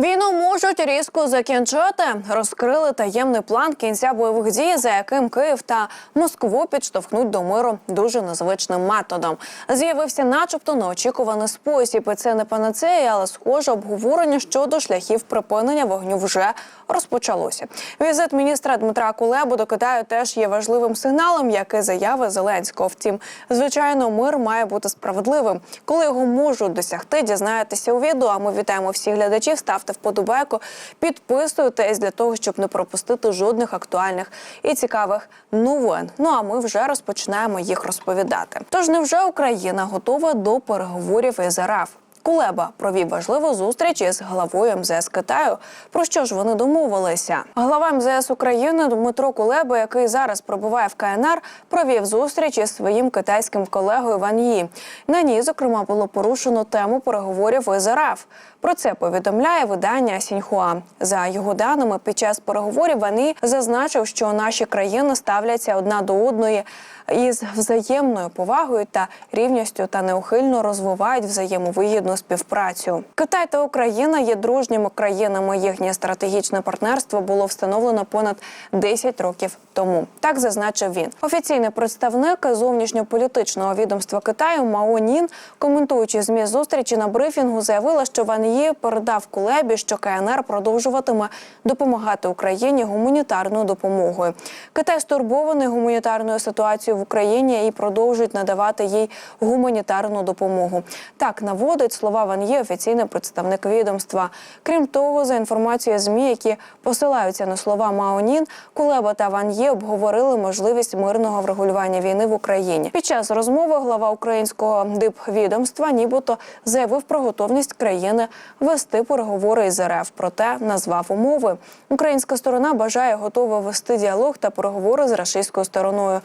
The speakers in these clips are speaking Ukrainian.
Війну можуть різко закінчити. Розкрили таємний план кінця бойових дій, за яким Київ та Москву підштовхнуть до миру дуже незвичним методом. З'явився, начебто, неочікуваний спосіб. І це не панацея, але схоже обговорення щодо шляхів припинення вогню вже розпочалося. Візит міністра Дмитра Кулеби до Китаю теж є важливим сигналом, як і заяви Зеленського. Втім, звичайно, мир має бути справедливим. Коли його можуть досягти, дізнаєтеся у відео. А ми вітаємо всіх глядачів. Ставте вподобайку, підписуйтесь для того, щоб не пропустити жодних актуальних і цікавих новин. Ну а ми вже розпочинаємо їх розповідати. Тож невже Україна готова до переговорів із РФ? Кулеба провів важливу зустріч із главою МЗС Китаю. Про що ж вони домовилися? Глава МЗС України Дмитро Кулеба, який зараз пробуває в КНР, провів зустріч із своїм китайським колегою Ван Ї. На ній, зокрема, було порушено тему переговорів із РФ. Про це повідомляє видання Сіньхуа. За його даними, під час переговорів Ван Ї зазначив, що наші країни ставляться одна до одної із взаємною повагою та рівністю та неухильно розвивають взаємовигідну співпрацю. Китай та Україна є дружніми країнами. Їхнє стратегічне партнерство було встановлено понад 10 років тому. Так зазначив він. Офіційний представник зовнішньополітичного відомства Китаю Мао Нін, коментуючи змі зустрічі на брифінгу, заявила, що Ван Ї передав Кулебі, що КНР продовжуватиме допомагати Україні гуманітарною допомогою. Китай стурбований гуманітарною ситуацією в Україні і продовжують надавати їй гуманітарну допомогу. Так наводить слова Ван Є офіційний представник відомства. Крім того, за інформацією змі, які посилаються на слова Маонін, Кулеба та Ван Є обговорили можливість мирного врегулювання війни в Україні. Під час розмови глава українського дипвідомства нібито заявив про готовність країни вести переговори із РФ. Проте назвав умови. Українська сторона бажає готова вести діалог та переговори з рашистською стороною.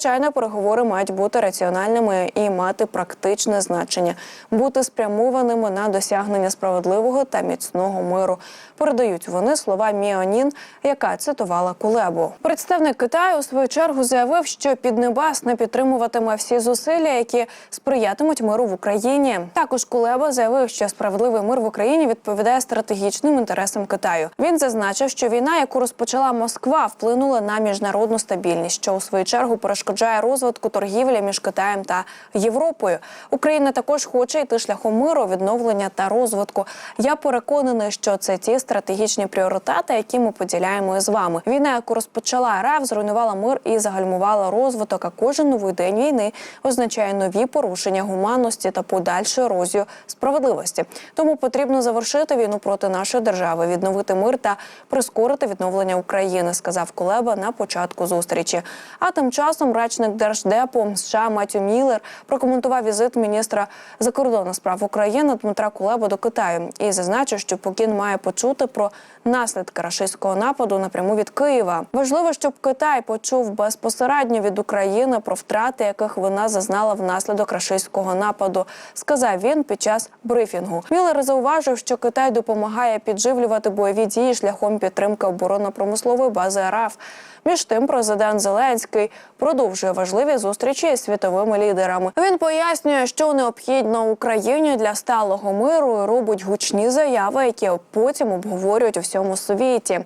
Звичайно, переговори мають бути раціональними і мати практичне значення, бути спрямованими на досягнення справедливого та міцного миру. Передають вони слова Міонін, яка цитувала Кулебу. Представник Китаю у свою чергу заявив, що Піднебас не підтримуватиме всі зусилля, які сприятимуть миру в Україні. Також Кулеба заявив, що справедливий мир в Україні відповідає стратегічним інтересам Китаю. Він зазначив, що війна, яку розпочала Москва, вплинула на міжнародну стабільність, що у свою чергу перешкоджає розвитку торгівлі між Китаєм та Європою. Україна також хоче йти шляхом миру, відновлення та розвитку. Я переконаний, що це ті стратегічні пріоритети, які ми поділяємо із вами. Війна, яку розпочала РФ, зруйнувала мир і загальмувала розвиток. А кожен новий день війни означає нові порушення гуманності та подальшу ерозію справедливості. Тому потрібно завершити війну проти нашої держави, відновити мир та прискорити відновлення України, сказав Кулеба на початку зустрічі. А тим часом речник держдепу США Матю Міллер прокоментував візит міністра закордонних справ України Дмитра Кулеба до Китаю і зазначив, що Пекін має почути про наслідки рашистського нападу напряму від Києва. Важливо, щоб Китай почув безпосередньо від України про втрати, яких вона зазнала внаслідок рашистського нападу, сказав він під час брифінгу. Міллер зауважив, що Китай допомагає підживлювати бойові дії шляхом підтримки оборонно-промислової бази РФ. Між тим, президент Зеленський продовжує важливі зустрічі з світовими лідерами. Він пояснює, що необхідно Україні для сталого миру і робить гучні заяви, які потім обговорюють у всьому світі.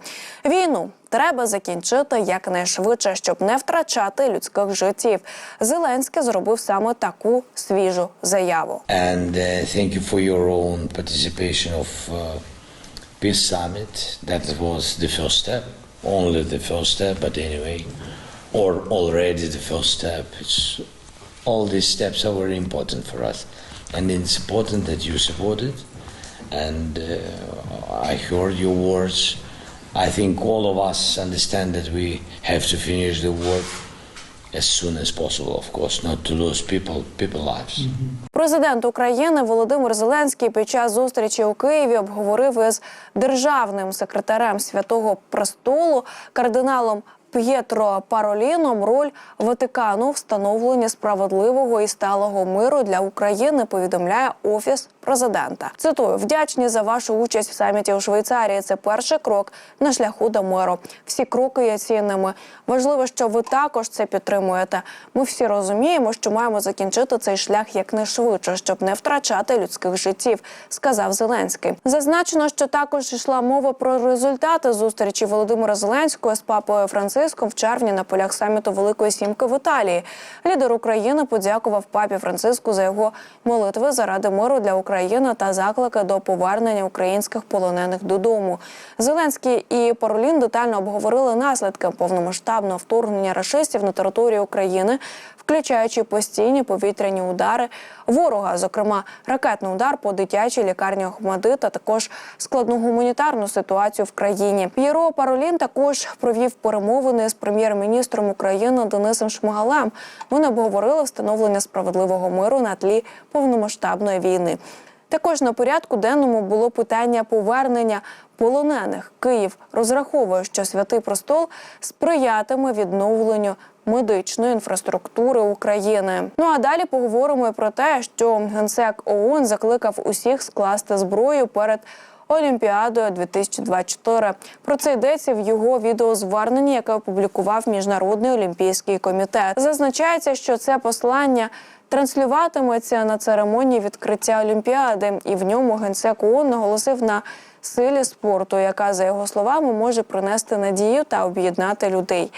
Війну треба закінчити якнайшвидше, щоб не втрачати людських життів. Зеленський зробив саме таку свіжу заяву. And uh, thank you for your own participation of uh, Peace Summit. That was the first step, only the first step, but anyway, or already the first step. It's, all these steps are very important for us, and it's important that you support it. And uh, I heard your words. I think all of us understand that we have to finish the work as soon as possible, of course, not to lose people, people lives. Президент України Володимир Зеленський під час зустрічі у Києві обговорив із державним секретарем Святого Престолу кардиналом П'єтро Пароліном роль Ватикану встановленні справедливого і сталого миру для України. Повідомляє офіс президента. Цитую: вдячні за вашу участь в саміті у Швейцарії. Це перший крок на шляху до миру. Всі кроки є цінними. Важливо, що ви також це підтримуєте. Ми всі розуміємо, що маємо закінчити цей шлях якнайшвидше, щоб не втрачати людських життів, сказав Зеленський. Зазначено, що також йшла мова про результати зустрічі Володимира Зеленського з папою Франциском в червні на полях саміту Великої Сімки в Італії. Лідер України подякував папі Франциску за його молитви заради миру для України та заклики до повернення українських полонених додому. Зеленський і Паролін детально обговорили наслідки повномасштабного вторгнення рашистів на територію України, включаючи постійні повітряні удари ворога, зокрема ракетний удар по дитячій лікарні Охмади та також складну гуманітарну ситуацію в країні. П'єро Паролін також провів перемовини з прем'єр-міністром України Денисом Шмигалем. Вони обговорили встановлення справедливого миру на тлі повномасштабної війни. Також на порядку денному було питання повернення полонених. Київ розраховує, що святий престол сприятиме відновленню медичної інфраструктури України. Ну а далі поговоримо про те, що генсек ООН закликав усіх скласти зброю перед. Олімпіадою 2024. Про це йдеться в його відеозверненні, яке опублікував Міжнародний олімпійський комітет. Зазначається, що це послання транслюватиметься на церемонії відкриття Олімпіади, і в ньому генсек ООН наголосив на силі спорту, яка за його словами може принести надію та об'єднати людей.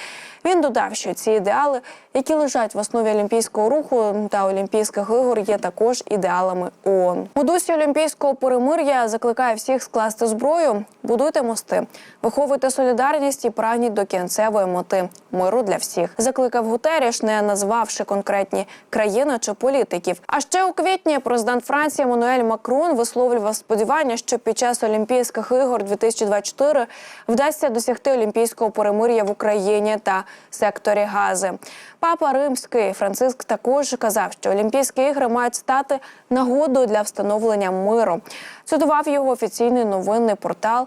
Він додав, що ці ідеали, які лежать в основі олімпійського руху та олімпійських ігор, є також ідеалами ООН. У дусі олімпійського перемир'я закликає всіх скласти зброю, будуйте мости, виховуйте солідарність і прагніть до кінцевої мети миру для всіх. Закликав Гутеріш, не назвавши конкретні країни чи політиків. А ще у квітні президент Франції Еммануель Макрон висловлював сподівання, що під час Олімпійських ігор 2024 вдасться досягти олімпійського перемир'я в Україні та секторі Гази. Папа Римський Франциск також казав, що Олімпійські ігри мають стати нагодою для встановлення миру. Цитував його офіційний новинний портал.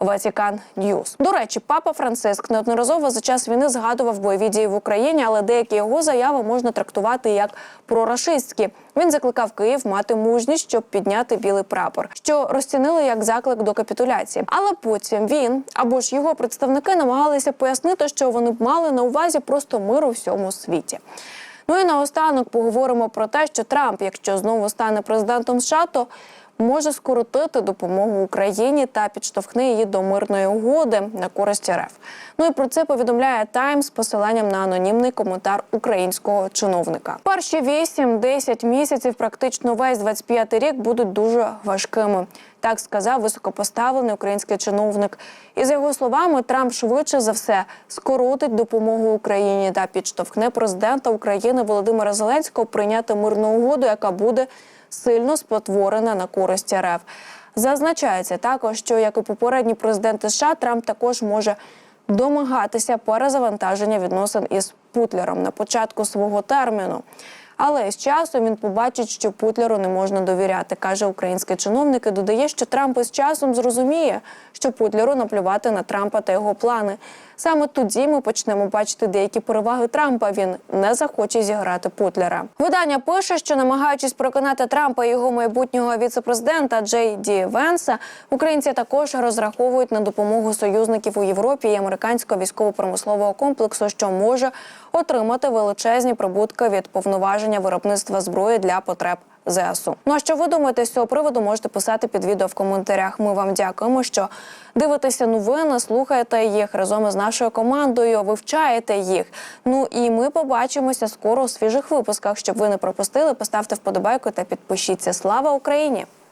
Ватікан Ньюс. До речі, папа Франциск неодноразово за час війни згадував бойові дії в Україні, але деякі його заяви можна трактувати як прорашистські. Він закликав Київ мати мужність, щоб підняти білий прапор, що розцінили як заклик до капітуляції. Але потім він або ж його представники намагалися пояснити, що вони б мали на увазі просто мир у всьому світі. Ну і наостанок поговоримо про те, що Трамп, якщо знову стане президентом США, то може скоротити допомогу Україні та підштовхне її до мирної угоди на користь РФ. Ну і про це повідомляє Таймс з посиланням на анонімний коментар українського чиновника. Перші 8-10 місяців, практично весь 25-й рік, будуть дуже важкими. Так сказав високопоставлений український чиновник. І за його словами, Трамп швидше за все скоротить допомогу Україні та підштовхне президента України Володимира Зеленського прийняти мирну угоду, яка буде сильно спотворена на користь РФ. Зазначається також, що як і попередні президенти США, Трамп також може домагатися перезавантаження відносин із Путлером на початку свого терміну. Але з часом він побачить, що Путлеру не можна довіряти, каже український чиновник. і Додає, що Трамп із часом зрозуміє, що Путлеру наплювати на Трампа та його плани. Саме тоді ми почнемо бачити деякі переваги Трампа. Він не захоче зіграти Путлера. Видання пише, що намагаючись переконати Трампа і його майбутнього віцепрезидента Джей Ді Венса, українці також розраховують на допомогу союзників у Європі і американського військово-промислового комплексу, що може отримати величезні прибутки від повноваження виробництва зброї для потреб ЗСУ. Ну а що ви думаєте з цього приводу? Можете писати під відео в коментарях. Ми вам дякуємо, що дивитеся новини, слухаєте їх разом із нашою командою, вивчаєте їх. Ну і ми побачимося скоро у свіжих випусках. Щоб ви не пропустили, поставте вподобайку та підпишіться. Слава Україні!